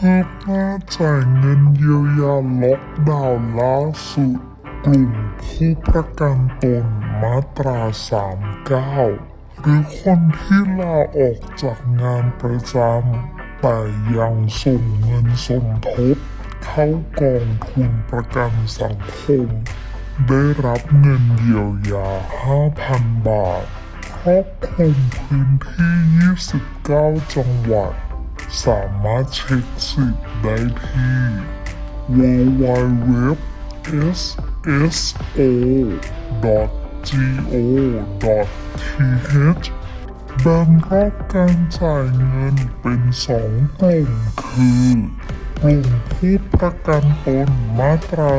คืบหน้าจ่ายเงินเยียวยาล็อกดาวน์ล่าสุด กลุ่มผู้ประกันตนมาตรา 39 หรือคนที่ลาออกจากงานประจำแต่ยังส่งเงินสมทบเข้ากองทุนประกันสังคม ได้รับเงินเยียวยา 5,000 บาทครอบคลุมพื้นที่ 29 จังหวัด สามารถเช็คสิทธิ์ได้ที่ www.sso.go.th แบ่งรอบการจ่ายเงินเป็นสองกลุ่มคือกลุ่มผู้ประกันตนมาตรา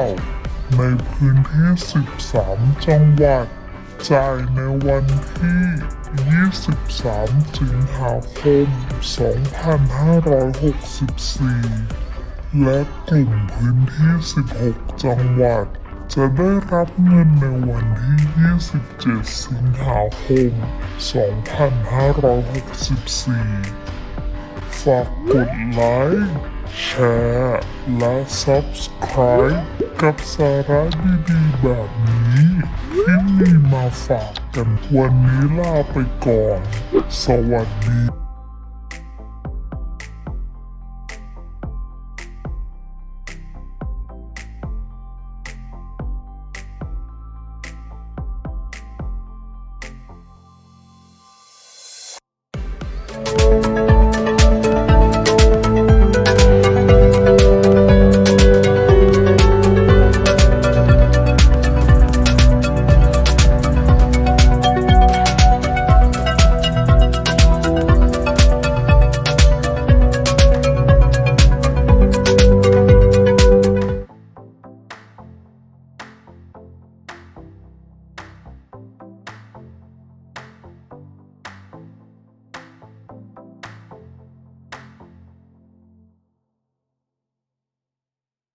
39 ในพื้นที่ 13 จังหวัด จ่ายในวันที่ 23 สิงหาคม 2564 และกลุ่มพื้นที่ 16 จังหวัด จะได้รับเงินในวันที่ 27 สิงหาคม 2564 ฝากกดไลค์แชร์และ Subscribe กับสาระดีๆแบบนี้ที่มี มาฝากกันวันนี้ลาไปก่อน สวัสดี